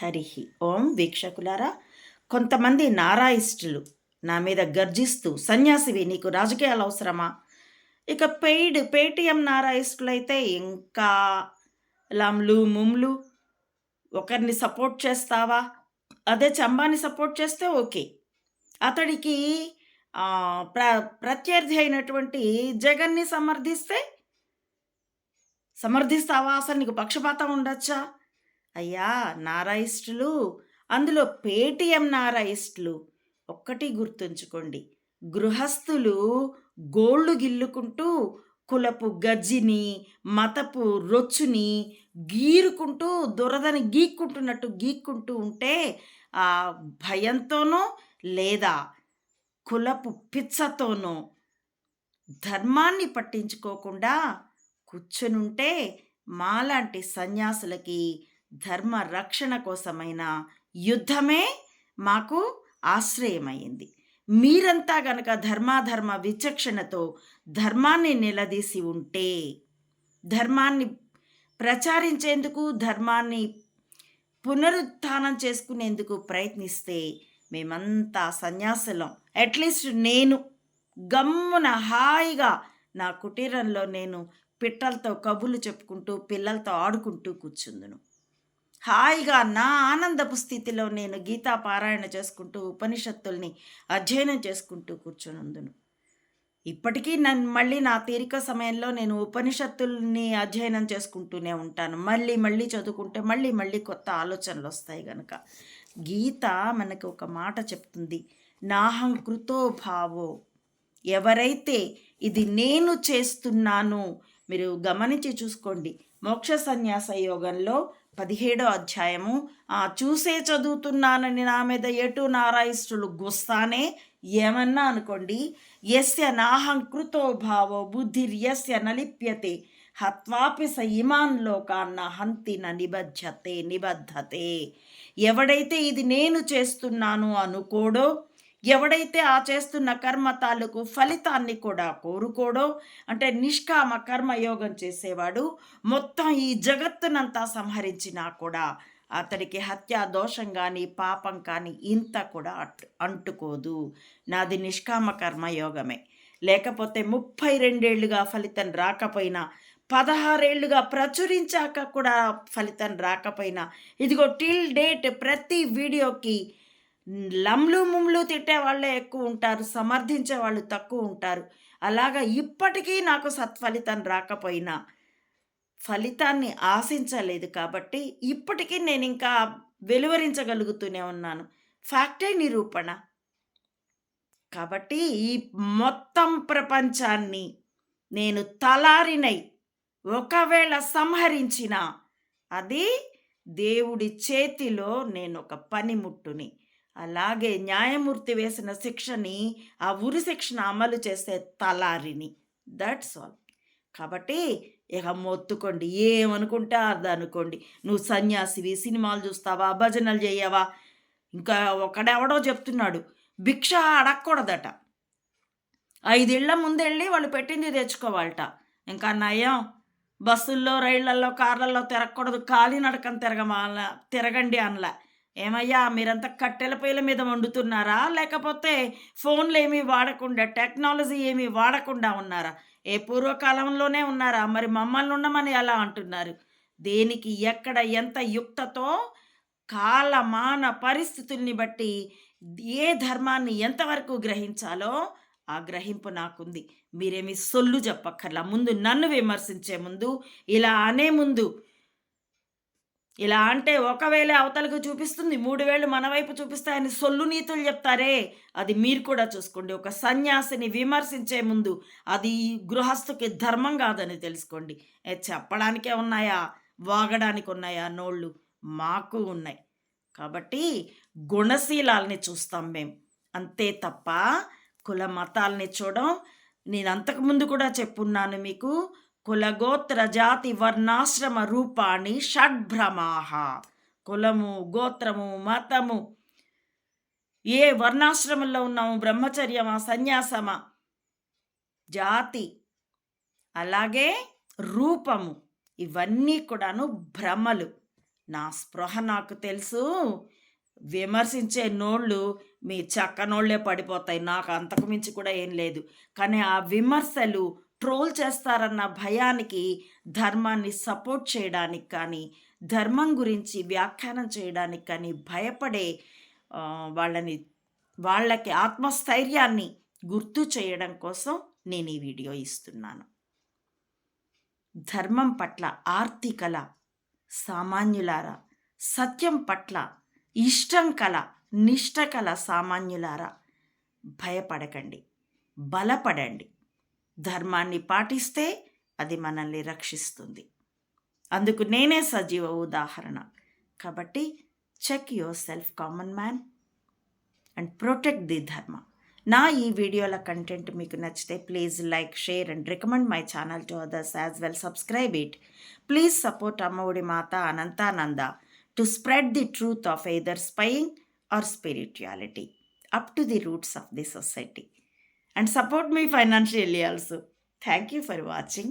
హరిహి ఓం వీక్షకులారా కొంతమంది నారాయిస్టులు నా మీద గర్జిస్తూ సన్యాసివి నీకు రాజకీయాలు అవసరమా ఇక పెయిడ్ పేటిఎం నారాయిస్టులు అయితే ఇంకా లమ్లు ముమ్లు ఒకరిని సపోర్ట్ చేస్తావా అదే చంబాని సపోర్ట్ చేస్తే ఓకే అతడికి ప్ర ప్రత్యర్థి అయినటువంటి జగన్ని సమర్థిస్తే సమర్థిస్తావా అసలు నీకు పక్షపాతం ఉండొచ్చా అయ్యా నారాయిస్టులు అందులో పేటిఎం నారాయిస్టులు ఒక్కటి గుర్తుంచుకోండి గృహస్థులు గోళ్ళు గిల్లుకుంటూ కులపు గజ్జిని మతపు రొచ్చుని గీరుకుంటూ దురదని గీక్కుంటున్నట్టు గీక్కుంటూ ఉంటే ఆ భయంతోనో లేదా కులపు పిచ్చతోనో ధర్మాన్ని పట్టించుకోకుండా ఉంటే మాలాంటి సన్యాసులకి ధర్మ రక్షణ కోసమైన యుద్ధమే మాకు ఆశ్రయమైంది మీరంతా గనక ధర్మాధర్మ విచక్షణతో ధర్మాన్ని నిలదీసి ఉంటే ధర్మాన్ని ప్రచారించేందుకు ధర్మాన్ని పునరుత్థానం చేసుకునేందుకు ప్రయత్నిస్తే మేమంతా సన్యాసులం అట్లీస్ట్ నేను గమ్మున హాయిగా నా కుటీరంలో నేను పిట్టలతో కబుర్లు చెప్పుకుంటూ పిల్లలతో ఆడుకుంటూ కూర్చుందును హాయిగా నా ఆనందపు స్థితిలో నేను గీతా పారాయణ చేసుకుంటూ ఉపనిషత్తుల్ని అధ్యయనం చేసుకుంటూ కూర్చునుందును ఇప్పటికీ నన్ను మళ్ళీ నా తీరిక సమయంలో నేను ఉపనిషత్తుల్ని అధ్యయనం చేసుకుంటూనే ఉంటాను మళ్ళీ మళ్ళీ చదువుకుంటే మళ్ళీ మళ్ళీ కొత్త ఆలోచనలు వస్తాయి కనుక గీత మనకు ఒక మాట చెప్తుంది నాహం కృతో భావో ఎవరైతే ఇది నేను చేస్తున్నాను మీరు గమనించి చూసుకోండి మోక్ష సన్యాస యోగంలో పదిహేడో అధ్యాయము చూసే చదువుతున్నానని నా మీద ఎటు నారాయిష్టులు గుస్తానే ఏమన్నా అనుకోండి ఎస్య నాహంకృతో భావో బుద్ధిర్యస్య నలిప్యతే హత్వాపి స లోకాన్న హంతిన నిబద్ధతే నిబద్ధతే ఎవడైతే ఇది నేను చేస్తున్నాను అనుకోడో ఎవడైతే ఆ చేస్తున్న కర్మ తాలూకు ఫలితాన్ని కూడా కోరుకోడో అంటే నిష్కామ కర్మయోగం చేసేవాడు మొత్తం ఈ జగత్తునంతా సంహరించినా కూడా అతడికి హత్యా దోషం కానీ పాపం కానీ ఇంత కూడా అంటుకోదు నాది నిష్కామ కర్మయోగమే లేకపోతే ముప్పై రెండేళ్లుగా ఫలితం రాకపోయినా పదహారేళ్లుగా ప్రచురించాక కూడా ఫలితం రాకపోయినా ఇదిగో టిల్ డేట్ ప్రతి వీడియోకి లమ్లు ముమ్లు తిట్టే వాళ్ళే ఎక్కువ ఉంటారు సమర్థించే వాళ్ళు తక్కువ ఉంటారు అలాగా ఇప్పటికీ నాకు సత్ఫలితం రాకపోయినా ఫలితాన్ని ఆశించలేదు కాబట్టి ఇప్పటికీ నేను ఇంకా వెలువరించగలుగుతూనే ఉన్నాను ఫ్యాక్టే నిరూపణ కాబట్టి ఈ మొత్తం ప్రపంచాన్ని నేను తలారినై ఒకవేళ సంహరించిన అది దేవుడి చేతిలో నేను ఒక పనిముట్టుని అలాగే న్యాయమూర్తి వేసిన శిక్షని ఆ ఉరి శిక్షను అమలు చేసే తలారిని దట్స్ ఆల్ కాబట్టి ఇక మొత్తుకోండి ఏమనుకుంటే అది అనుకోండి నువ్వు సన్యాసివి సినిమాలు చూస్తావా భజనలు చేయవా ఇంకా ఒకడెవడో చెప్తున్నాడు భిక్ష అడగకూడదట ఐదేళ్ల ముందెళ్ళి వాళ్ళు పెట్టింది తెచ్చుకోవాలట ఇంకా నయం బస్సుల్లో రైళ్లల్లో కార్లలో తిరగకూడదు కాలినడకం తిరగమాల తిరగండి అనలా ఏమయ్యా మీరంతా కట్టెల పొయ్యిల మీద వండుతున్నారా లేకపోతే ఫోన్లు ఏమీ వాడకుండా టెక్నాలజీ ఏమీ వాడకుండా ఉన్నారా ఏ పూర్వకాలంలోనే ఉన్నారా మరి మమ్మల్ని ఉండమని అలా అంటున్నారు దేనికి ఎక్కడ ఎంత యుక్తతో కాలమాన పరిస్థితుల్ని బట్టి ఏ ధర్మాన్ని ఎంతవరకు గ్రహించాలో ఆ గ్రహింపు నాకుంది మీరేమి సొల్లు చెప్పక్కర్లా ముందు నన్ను విమర్శించే ముందు ఇలా అనే ముందు ఇలా అంటే ఒకవేళ అవతలకు చూపిస్తుంది మూడు వేలు మన వైపు చూపిస్తాయని సొల్లు నీతులు చెప్తారే అది మీరు కూడా చూసుకోండి ఒక సన్యాసిని విమర్శించే ముందు అది గృహస్థుకి ధర్మం కాదని తెలుసుకోండి చెప్పడానికే ఉన్నాయా వాగడానికి ఉన్నాయా నోళ్ళు మాకు ఉన్నాయి కాబట్టి గుణశీలాలని చూస్తాం మేము అంతే తప్ప కుల మతాలని చూడడం నేను అంతకుముందు కూడా చెప్పున్నాను మీకు కులగోత్ర జాతి వర్ణాశ్రమ రూపాన్ని షడ్భ్రమాహ కులము గోత్రము మతము ఏ వర్ణాశ్రమంలో ఉన్నాము బ్రహ్మచర్యమా సన్యాసమా జాతి అలాగే రూపము ఇవన్నీ కూడాను భ్రమలు నా స్పృహ నాకు తెలుసు విమర్శించే నోళ్ళు మీ చక్కనోళ్లే పడిపోతాయి నాకు అంతకుమించి కూడా ఏం లేదు కానీ ఆ విమర్శలు ట్రోల్ చేస్తారన్న భయానికి ధర్మాన్ని సపోర్ట్ చేయడానికి కానీ ధర్మం గురించి వ్యాఖ్యానం చేయడానికి కానీ భయపడే వాళ్ళని వాళ్ళకి ఆత్మస్థైర్యాన్ని గుర్తు చేయడం కోసం నేను ఈ వీడియో ఇస్తున్నాను ధర్మం పట్ల ఆర్థికల సామాన్యులారా సత్యం పట్ల ఇష్టం కళ నిష్ట కళ సామాన్యులారా భయపడకండి బలపడండి ధర్మాన్ని పాటిస్తే అది మనల్ని రక్షిస్తుంది అందుకు నేనే సజీవ ఉదాహరణ కాబట్టి check yourself common man and protect the dharma నా ఈ వీడియోల కంటెంట్ మీకు నచ్చితే please like share and recommend my channel to others as well subscribe it please support Ammaodi Mata Anantananda to spread the truth of either spying or spirituality up to the roots of the society and support me financially also. Thank you for watching.